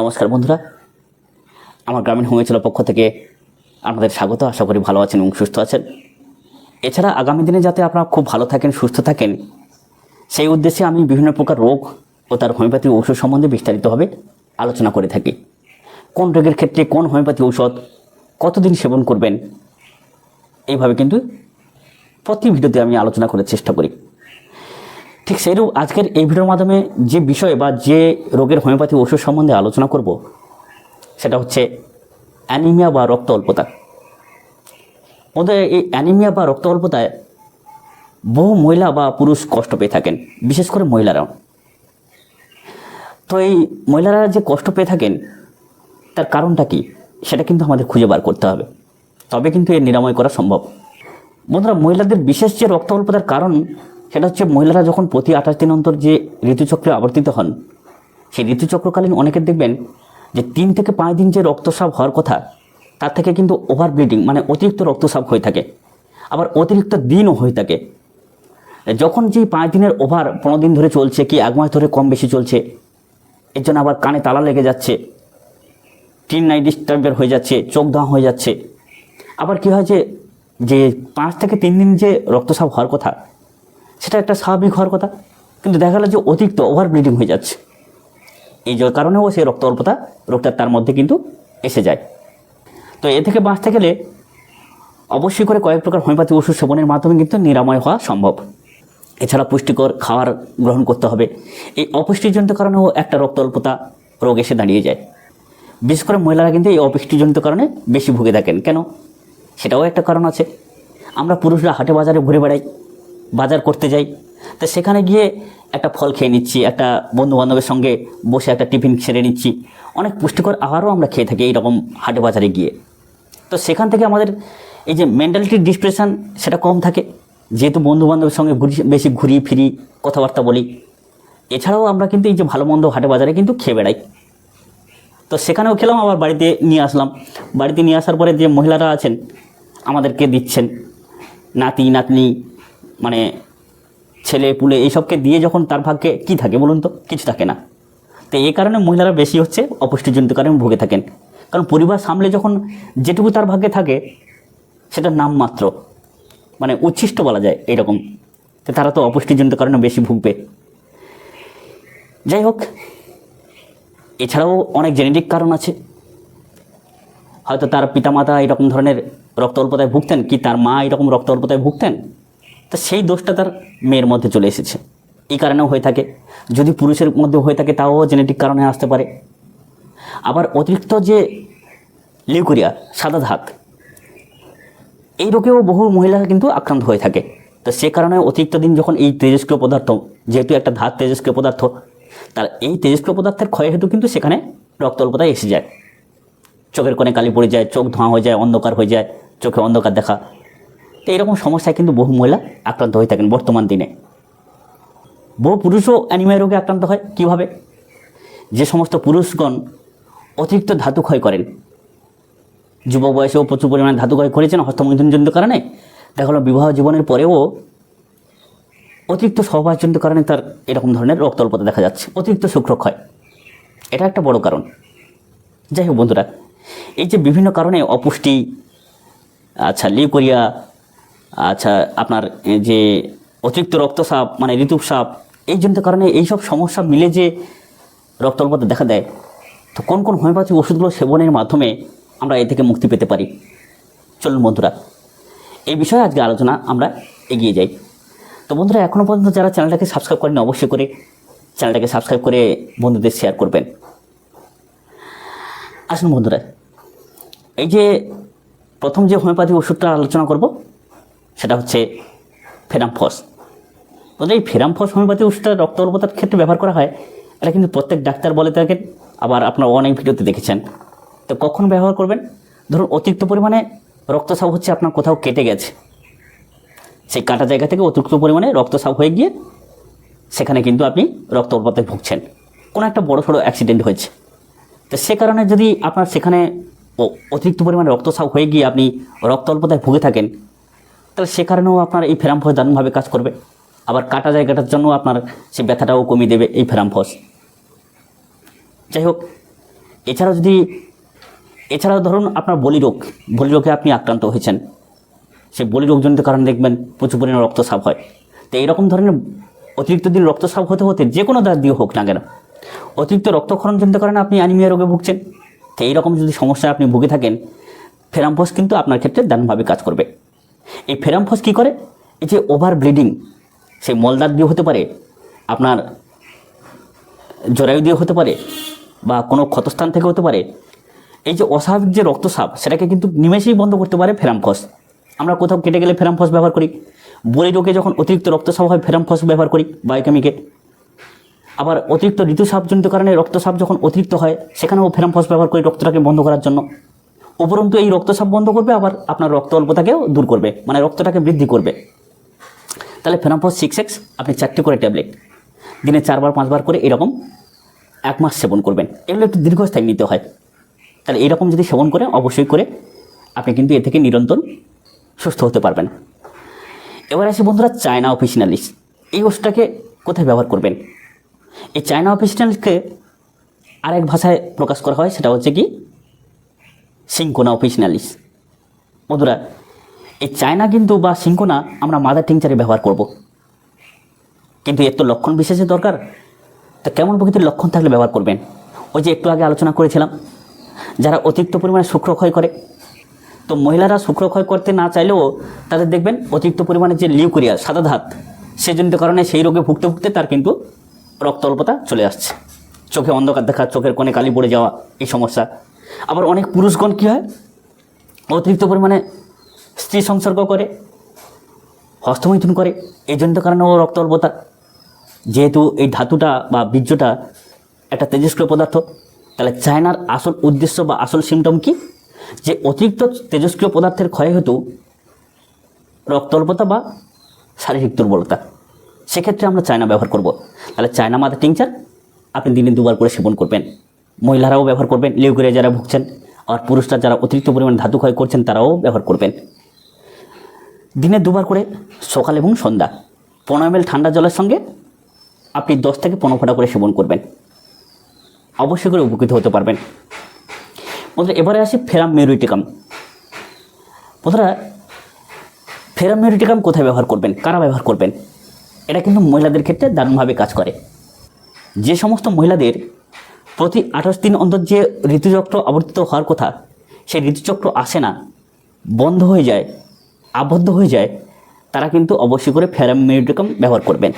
নমস্কার বন্ধুরা। আমার গ্রামীণ হোমিওপ্যাথির পক্ষ থেকে আপনাদের স্বাগত। আশা করি ভালো আছেন এবং সুস্থ আছেন। এছাড়া আগামী দিনে যাতে আপনারা খুব ভালো থাকেন, সুস্থ থাকেন, সেই উদ্দেশ্যে আমি বিভিন্ন প্রকার রোগ ও তার হোমিওপ্যাথি ঔষধ সম্বন্ধে বিস্তারিতভাবে আলোচনা করে থাকি। কোন রোগের ক্ষেত্রে কোন হোমিওপ্যাথি ঔষধ কতদিন সেবন করবেন, এইভাবে কিন্তু প্রতি ভিডিওতে আমি আলোচনা করার চেষ্টা করি। ঠিক সেইরূপ আজকের এই ভিডিওর মাধ্যমে যে বিষয় বা যে রোগের হোমিওপ্যাথি ওষুধ সম্বন্ধে আলোচনা করব, সেটা হচ্ছে অ্যানিমিয়া বা রক্ত অল্পতা। ওদের এই অ্যানিমিয়া বা রক্ত অল্পতায় বহু মহিলা বা পুরুষ কষ্ট পেয়ে থাকেন, বিশেষ করে মহিলারাও। তো এই মহিলারা যে কষ্ট পেয়ে থাকেন, তার কারণটা কি? সেটা কিন্তু আমাদের খুঁজে বার করতে হবে। তবে কিন্তু এর নিরাময় করা সম্ভব। বন্ধুরা, মহিলাদের বিশেষ যে রক্ত অল্পতার কারণ সেটা হচ্ছে মহিলারা যখন প্রতি আঠাশ দিন অন্তর যে ঋতুচক্রে আবর্তিত হন, সেই ঋতুচক্রকালীন অনেকের দেখবেন যে তিন থেকে পাঁচ দিন যে রক্তস্রাব হওয়ার কথা, তার থেকে কিন্তু ওভার ব্লিডিং মানে অতিরিক্ত রক্তস্রাব হয়ে থাকে। আবার অতিরিক্ত দিনও হয়ে থাকে। যখন যে পাঁচ দিনের ওভার পনেরো দিন ধরে চলছে কি এক মাস ধরে কম বেশি চলছে, এর জন্য আবার কানে তালা লেগে যাচ্ছে, টিন নাইট ডিস্টার্বের হয়ে যাচ্ছে, চোখ ধোঁয়া হয়ে যাচ্ছে। আবার কি হয় যে যে পাঁচ থেকে তিন দিন যে রক্তস্রাব হওয়ার কথা সেটা একটা স্বাভাবিক হওয়ার কথা। কিন্তু দেখা গেল যে অতিরিক্ত ওভার ব্লিডিং হয়ে যাচ্ছে। এই কারণেও সেই রক্ত অল্পতা, রোগটা তার মধ্যে কিন্তু এসে যায়। তো এ থেকে বাঁচতে গেলে অবশ্যই করে কয়েক প্রকার হোমিওপ্যাথি ওষুধ সেবনের মাধ্যমে কিন্তু নিরাময় হওয়া সম্ভব। এছাড়া পুষ্টিকর খাবার গ্রহণ করতে হবে। এই অপুষ্টিজনিত কারণেও একটা রক্ত অল্পতা রোগ এসে দাঁড়িয়ে যায়। বিশেষ করে মহিলারা কিন্তু এই অপুষ্টিজনিত কারণে বেশি ভুগে থাকেন। কেন? সেটাও একটা কারণ আছে। আমরা পুরুষরা হাটে বাজারে ঘুরে বেড়াই। বাজার করতে যাই। তো সেখানে গিয়ে একটা ফল খেয়ে নিচ্ছি, একটা বন্ধু বান্ধবের সঙ্গে বসে একটা টিফিন সেরে নিচ্ছি। অনেক পুষ্টিকর আহারও আমরা খেয়ে থাকি এইরকম হাটে বাজারে গিয়ে। তো সেখান থেকে আমাদের এই যে মেন্টালিটি ডিসপ্রেশন সেটা কম থাকে। যেহেতু বন্ধু বান্ধবের সঙ্গে ঘুরি, বেশি ঘুরি ফিরি কথাবার্তা বলি। এছাড়াও আমরা কিন্তু এই যে ভালো মন্দ হাটে বাজারে কিন্তু খেয়ে বেড়াই। তো সেখানেও খেলাম, আবার বাড়িতে নিয়ে আসলাম। বাড়িতে নিয়ে আসার পরে যে মহিলারা আছেন, আমাদেরকে দিচ্ছেন। নাতি, নাতনি মানে ছেলে, পুলে এইসবকে দিয়ে যখন তার ভাগ্যে কি থাকে বলুন তো? কিছু থাকে না। তো এই কারণে মহিলারা বেশি হচ্ছে অপুষ্টিজনিত কারণে ভুগে থাকেন। কারণ পরিবার সামলে যখন যেটুকু তার ভাগ্যে থাকে সেটা নামমাত্র মানে উচ্ছিষ্ট বলা যায় এরকম। তো তারা তো অপুষ্টিজনিত কারণে বেশি ভুগবে। যাই হোক, এছাড়াও অনেক জেনেটিক কারণ আছে। হয়তো তার পিতামাতা এরকম ধরনের রক্ত অল্পতায় ভুগতেন কি তার মা এরকম রক্ত অল্পতায় ভুগতেন? তো সেই দোষটা তার মেয়ের মধ্যে চলে এসেছে। এই কারণেও হয়ে থাকে। যদি পুরুষের মধ্যে হয়ে থাকে, তাও জেনেটিক কারণে আসতে পারে। আবার অতিরিক্ত যে লিউকোরিয়া সাদা ধাত এই রোগেও বহু মহিলা কিন্তু আক্রান্ত হয়ে থাকে। তো সে কারণে অতিরিক্ত দিন যখন এই তেজস্ক্রিয় পদার্থ, যেহেতু একটা ধাত তেজস্ক্রিয় পদার্থ, তার এই তেজস্ক্রিয় পদার্থের ক্ষয় হেতু কিন্তু সেখানে রক্ত অল্পতায় এসে যায়। চোখের কোণে কালি পড়ে যায়, চোখ ধোঁয়া হয়ে যায়, অন্ধকার হয়ে যায়, চোখে অন্ধকার দেখা। তো এরকম সমস্যায় কিন্তু বহু মহিলা আক্রান্ত হয়ে থাকেন বর্তমান দিনে। বহু পুরুষও অ্যানিমিয়া রোগে আক্রান্ত হয়। কীভাবে? যে সমস্ত পুরুষগণ অতিরিক্ত ধাতু ক্ষয় করেন। যুব বয়সেও প্রচুর পরিমাণে ধাতু ক্ষয় করেছেন হস্তমৈথুনজনিত কারণে। দেখা গেলো বিবাহ জীবনের পরেও অতিরিক্ত সহবাসজনিত কারণে তার এরকম ধরনের রক্ত অল্পতা দেখা যাচ্ছে। অতিরিক্ত শুক্রক্ষয় এটা একটা বড় কারণ। যাই হোক বন্ধুরা, এই যে বিভিন্ন কারণে অপুষ্টি আচ্ছা লিউকোরিয়া আচ্ছা আপনার যে অতিরিক্ত রক্তচাপ মানে ঋতুস্রাব এই জনিত কারণে এইসব সমস্যা মিলে যে রক্ত অল্পতা দেখা দেয়, তো কোন কোন হোমিওপ্যাথি ওষুধগুলো সেবনের মাধ্যমে আমরা এ থেকে মুক্তি পেতে পারি? চলুন বন্ধুরা, এই বিষয়ে আজকে আলোচনা আমরা এগিয়ে যাই। তো বন্ধুরা এখনও পর্যন্ত যারা চ্যানেলটাকে সাবস্ক্রাইব করেন অবশ্যই করে চ্যানেলটাকে সাবস্ক্রাইব করে বন্ধুদের শেয়ার করবেন। আসুন বন্ধুরা, এই যে প্রথম যে হোমিওপ্যাথি ওষুধটা আলোচনা করব সেটা হচ্ছে ফেরামফস বন্ধুরা এই ফেরামফস হোমিওপ্যাথি ওষুধটা রক্ত অল্পতার ক্ষেত্রে ব্যবহার করা হয়, এটা কিন্তু প্রত্যেক ডাক্তার বলে থাকেন, আবার আপনারা অনেক ভিডিওতে দেখেছেন। তো কখন ব্যবহার করবেন? ধরুন অতিরিক্ত পরিমাণে রক্তস্রাব হচ্ছে আপনার কোথাও কেটে গেছে। সেই কাটা জায়গা থেকে অতিরিক্ত পরিমাণে রক্তস্রাব হয়ে গিয়ে সেখানে কিন্তু আপনি রক্ত অল্পতায় ভুগছেন। কোনো একটা বড় সড়ো অ্যাক্সিডেন্ট হয়েছে। তো সে কারণে যদি আপনার সেখানে অতিরিক্ত পরিমাণে রক্তস্রাব হয়ে গিয়ে আপনি রক্ত অল্পতায় ভুগে থাকেন তাহলে সে কারণেও আপনার এই ফেরামফস দারুণভাবে কাজ করবে। আবার কাটা জায়গাটার জন্য আপনার সে ব্যথাটাও কমিয়ে দেবে এই ফেরামফস। যাই হোক এছাড়াও যদি, এছাড়াও ধরুন আপনার বলি রোগ, বলি রোগে আপনি আক্রান্ত হয়েছেন। সেই বলি রোগজনিত কারণে দেখবেন প্রচুর পরিমাণে রক্তস্রাব হয়। তো এইরকম ধরনের অতিরিক্ত দিন রক্তস্রাব হতে হতে যে কোনো দাঁত দিয়ে হোক না কেন, অতিরিক্ত রক্তক্ষরণজনিত কারণে আপনি অ্যানিমিয়া রোগে ভুগছেন। তো এইরকম যদি সমস্যায় আপনি ভুগে থাকেন, ফেরামফস কিন্তু আপনার ক্ষেত্রে দারুণভাবে কাজ করবে। এই ফেরামফস কী করে? এই যে ওভার ব্লিডিং সেই মলদার দিয়ে হতে পারে, আপনার জরায়ু দিয়ে হতে পারে, বা কোনো ক্ষতস্থান থেকে হতে পারে। এই যে অস্বাভাবিক যে রক্তস্রাব সেটাকে কিন্তু নিমেষেই বন্ধ করতে পারে ফেরামফস। আমরা কোথাও কেটে গেলে ফেরামফস ব্যবহার করি। বলি রোগে যখন অতিরিক্ত রক্তস্রাব হয়, ফেরামফস ব্যবহার করি, বায়োকেমিকে। আবার অতিরিক্ত ঋতুস্রাবজনিত কারণে রক্তস্রাব যখন অতিরিক্ত হয়, সেখানেও ফেরামফস ব্যবহার করি রক্তটাকে বন্ধ করার জন্য। উপরন্তু এই রক্তস্রাব বন্ধ করবে, আবার আপনার রক্ত অল্পতাকেও দূর করবে মানে রক্তটাকে বৃদ্ধি করবে। তাহলে ফেরামফস সিক্স এক্স আপনি চারটে করে ট্যাবলেট, দিনে চারবার, পাঁচবার করে এরকম এক মাস সেবন করবেন। এগুলো একটু দীর্ঘস্থায়ী নিতে হয়। তাহলে এরকম যদি সেবন করেন অবশ্যই করে আপনি কিন্তু এ থেকে নিরন্তর সুস্থ হতে পারবেন। এবার আসি বন্ধুরা চায়না অফিসিনালিস এই ওষুধটাকে কোথায় ব্যবহার করবেন? এই চায়না অফিসিনালিসকে আরেক ভাষায় প্রকাশ করা হয়, সেটা হচ্ছে কি সিঙ্কোনা অফিসিনালিস বন্ধুরা, এই চায়না কিন্তু বা সিঙ্কোনা আমরা মাদার টিংচারে ব্যবহার করব। কিন্তু এর তো লক্ষণ বিশেষের দরকার, তো কেমন প্রকৃতির লক্ষণ থাকলে ব্যবহার করবেন? ওই যে একটু আগে আলোচনা করেছিলাম, যারা অতিরিক্ত পরিমাণে শুক্রক্ষয় করে, তো মহিলারা শুক্রক্ষয় করতে না চাইলেও তাদের দেখবেন অতিরিক্ত পরিমাণে যে লিউকোরিয়া, সাদা ধাত সেজনিত কারণে সেই রোগে ভুগতে ভুগতে তার কিন্তু রক্ত অল্পতা চলে আসছে। চোখে অন্ধকার দেখা, চোখের কোণে কালি পড়ে যাওয়া, এই সমস্যা। আবার অনেক পুরুষগণ কী হয়? অতিরিক্ত পরিমাণে স্ত্রী সংসর্গ করে, হস্তমৈথুন করে। এই জনিত কারণেও রক্ত অল্পতা। যেহেতু এই ধাতুটা বা বীর্যটা একটা তেজস্ক্রিয় পদার্থ, তাহলে চায়নার আসল উদ্দেশ্য বা আসল সিমটম কি? যে অতিরিক্ত তেজস্ক্রিয় পদার্থের ক্ষয় হেতু রক্ত অল্পতা বা শারীরিক দুর্বলতা। সেক্ষেত্রে আমরা চায়না ব্যবহার করব। তাহলে চায়না মাদার টিংচার, আপনি দিনে দুবার করে সেবন করবেন। মহিলারাও ব্যবহার করবেন লিউকেরিয়া যারা ভুগছেন আর পুরুষরা যারা অতিরিক্ত পরিমাণে ধাতু ক্ষয় করছেন, তারাও ব্যবহার করবেন। দিনে দুবার করে সকাল এবং সন্ধ্যা, পনেরো এম ঠান্ডা জলের সঙ্গে আপনি দশ থেকে পনেরো ফোঁটা করে সেবন করবেন। অবশ্যই করে উপকৃত হতে পারবেন। বন্ধুরা, এবারে আসি ফেরাম মেরুইটিকাম। বন্ধুরা, ফেরাম মেরুইটিকাম কোথায় ব্যবহার করবেন, কারা ব্যবহার করবেন, এটা কিন্তু মহিলাদের ক্ষেত্রে দারুণভাবে কাজ করে। যে সমস্ত মহিলাদের প্রতি আঠাশ দিন অন্তর যে ঋতুচক্র আবর্তিত হওয়ার কথা, সেই ঋতুচক্র আসে না, বন্ধ হয়ে যায়, আবদ্ধ হয়ে যায়, তারা কিন্তু অবশ্যই করে ফেরাম মেরুটিকাম ব্যবহার করবেন।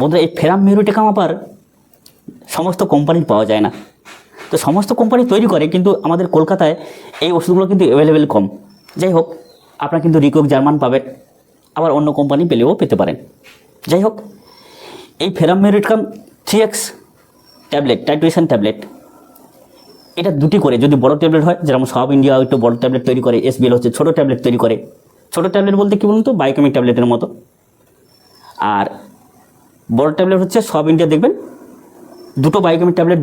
বন্ধুরা, এই ফেরাম মেরুটিকাম আবার সমস্ত কোম্পানির পাওয়া যায় না। তো সমস্ত কোম্পানি তৈরি করে, কিন্তু আমাদের কলকাতায় এই ওষুধগুলো কিন্তু অ্যাভেলেবেল কম। যাই হোক, আপনারা কিন্তু রিকক জার্মান পাবেন, আবার অন্য কোম্পানি পেলেও পেতে পারেন। যাই হোক, এই ferrum metallicum three X tablet trituration tablet এটা দুটি করে, যদি বড় ট্যাবলেট হয়, যেরকম সব ইন্ডিয়া একটু বড় ট্যাবলেট তৈরি করে এসবিএল হচ্ছে ছোটো ট্যাবলেট তৈরি করে। ছোটো ট্যাবলেট বলতে কী বলুন তো? বায়োকেমিক ট্যাবলেটের মতো। আর বড় ট্যাবলেট হচ্ছে সব ইন্ডিয়া দেখবেন, দুটো বায়োকেমিক ট্যাবলেট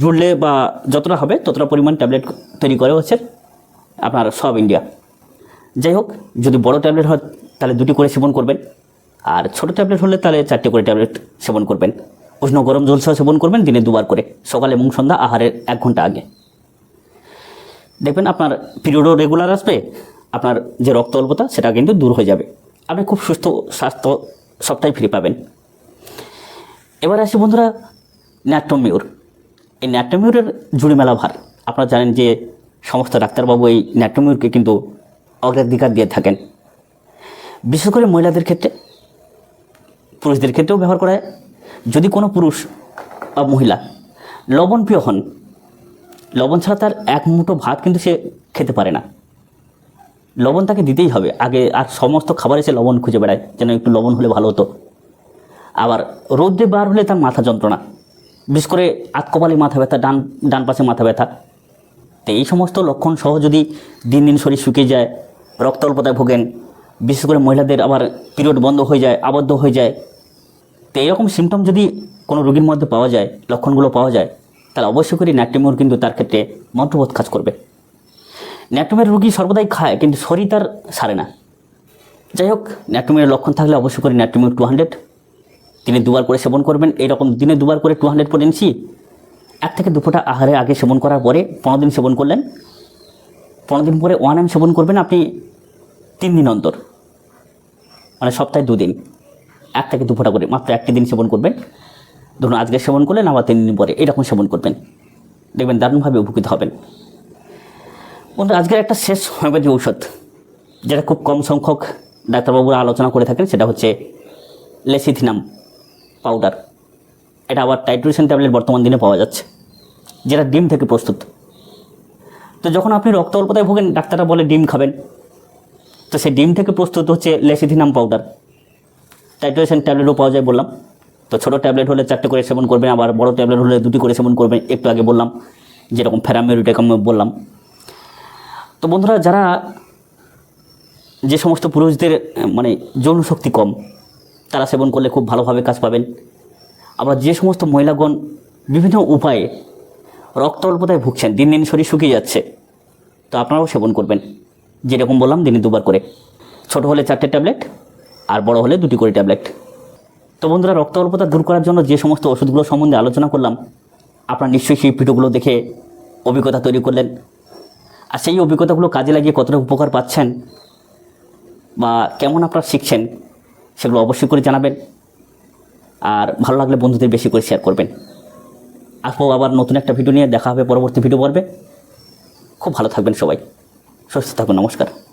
জুড়লে বা যতটা হবে, ততটা পরিমাণ ট্যাবলেট তৈরি করে হচ্ছে আপনার সব ইন্ডিয়া যাই হোক, যদি বড় ট্যাবলেট হয়, তাহলে দুটি করে সেবন করবেন। আর ছোট ট্যাবলেট হলে তাহলে চারটে করে ট্যাবলেট সেবন করবেন। উষ্ণ গরম জল সহ সেবন করবেন দিনে দুবার করে। সকাল এবং সন্ধ্যা আহারের এক ঘণ্টা আগে। দেখবেন আপনার পিরিয়ডও রেগুলার আসবে, আপনার যে রক্ত অল্পতা সেটা কিন্তু দূর হয়ে যাবে। আপনি খুব সুস্থ স্বাস্থ্য সবটাই ফিরে পাবেন। এবার আসি বন্ধুরা ন্যাট্রোমিউর এই ন্যাট্রোমিউরের জুড়ি মেলা ভার। আপনারা জানেন যে সমস্ত ডাক্তারবাবু এই ন্যাট্রোমিউরকে কিন্তু অগ্রাধিকার দিয়ে থাকেন। বিশেষ করে মহিলাদের ক্ষেত্রে, পুরুষদের ক্ষেত্রেও ব্যবহার করা যদি কোনো পুরুষ বা মহিলা লবণপ্রিয় হন, লবণ ছাড়া তার এক মুঠো ভাত কিন্তু সে খেতে পারে না। লবণ তাকে দিতেই হবে। আগে আর সমস্ত খাবারে সে লবণ খুঁজে বেড়ায়, যেন একটু লবণ হলে ভালো হতো। আবার রোদ্রে বার হলে তার মাথা যন্ত্রণা। বিশেষ করে আতকপালি মাথা ব্যথা, ডান ডান পাশে মাথা ব্যথা। তো এই সমস্ত লক্ষণ সহ যদি দিন দিন শরীর শুকিয়ে যায় রক্ত অল্পতায় ভোগেন, বিশেষ করে মহিলাদের আবার পিরিয়ড বন্ধ হয়ে যায়, আবদ্ধ হয়ে যায় তো এইরকম সিমটম যদি কোনো রোগীর মধ্যে পাওয়া যায়, লক্ষণগুলো পাওয়া যায়, তাহলে অবশ্যই করে ন্যাট্রিমোর কিন্তু তার ক্ষেত্রে মন্ত্রবোধ কাজ করবে। ন্যাট্রোমের রোগী সর্বদাই খায়, কিন্তু শরীর তার সারে না। যাই হোক ন্যাট্রোমের লক্ষণ থাকলে অবশ্যই করে ন্যাট্রোমির টু হান্ড্রেড দিনে দুবার করে সেবন করবেন, এইরকম দিনে দুবার করে টু হান্ড্রেড পটেন্সি এক থেকে দু ফোঁটা আহারে আগে সেবন করার পরে পনেরো দিন সেবন করলেন। পনেরো দিন পরে ওয়ান এম সেবন করবেন আপনি তিন দিন অন্তর মানে সপ্তাহে দুদিন। এক থেকে দু ফোঁটা করে, মাত্র একটি দিন সেবন করবেন। ধরুন আজকে সেবন করলেন, আবার তিন দিন পরে এরকম সেবন করবেন। দেখবেন দারুণভাবে উপকৃত হবেন। বন্ধু আজকের একটা শেষ হোমিওপ্যাথি ঔষধ, যেটা খুব কম সংখ্যক ডাক্তারবাবুরা আলোচনা করে থাকেন, সেটা হচ্ছে লেসিথিনাম পাউডার। এটা আবার টাইট্রোশন ট্যাবলেট বর্তমান দিনে পাওয়া যাচ্ছে, যেটা ডিম থেকে প্রস্তুত। তো যখন আপনি রক্ত অল্পতায় ভোগেন, ডাক্তাররা বলে ডিম খাবেন। তো সেই ডিম থেকে প্রস্তুত হচ্ছে লেসিথিনাম পাউডার। টাইট্রোশন ট্যাবলেটও পাওয়া যায় বললাম। তো ছোটো ট্যাবলেট হলে চারটে করে সেবন করবেন আবার বড় ট্যাবলেট হলে দুটি করে সেবন করবেন একটু আগে বললাম, যেরকম ফেরামিউরিটেকম বললাম। তো বন্ধুরা, যারা যে সমস্ত পুরুষদের মানে যৌন শক্তি কম, তারা সেবন করলে খুব ভালোভাবে কাজ পাবেন। আবার যে সমস্ত মহিলাগণ বিভিন্ন উপায়ে রক্ত অল্পতায় ভুগছেন, দিন দিন শরীর শুকিয়ে যাচ্ছে, তো আপনারাও সেবন করবেন। যেরকম বললাম, দিনে দুবার করে। ছোট হলে চারটে ট্যাবলেট আর বড় হলে দুটি করে ট্যাবলেট। তো বন্ধুরা রক্ত অল্পতা দূর করার জন্য যে সমস্ত ওষুধগুলো সম্বন্ধে আলোচনা করলাম, আপনারা নিশ্চয়ই সেই ভিডিওগুলো দেখে অভিজ্ঞতা তৈরি করলেন। আর সেই অভিজ্ঞতাগুলো কাজে লাগিয়ে কতটা উপকার পাচ্ছেন বা কেমন আপনারা শিখছেন, সেগুলো অবশ্যই করে জানাবেন। আর ভালো লাগলে বন্ধুদের বেশি করে শেয়ার করবেন। আসব আবার নতুন একটা ভিডিও নিয়ে, দেখা হবে পরবর্তী ভিডিও পর্বে। খুব ভালো থাকবেন সবাই। সুস্থ থাকুন, নমস্কার।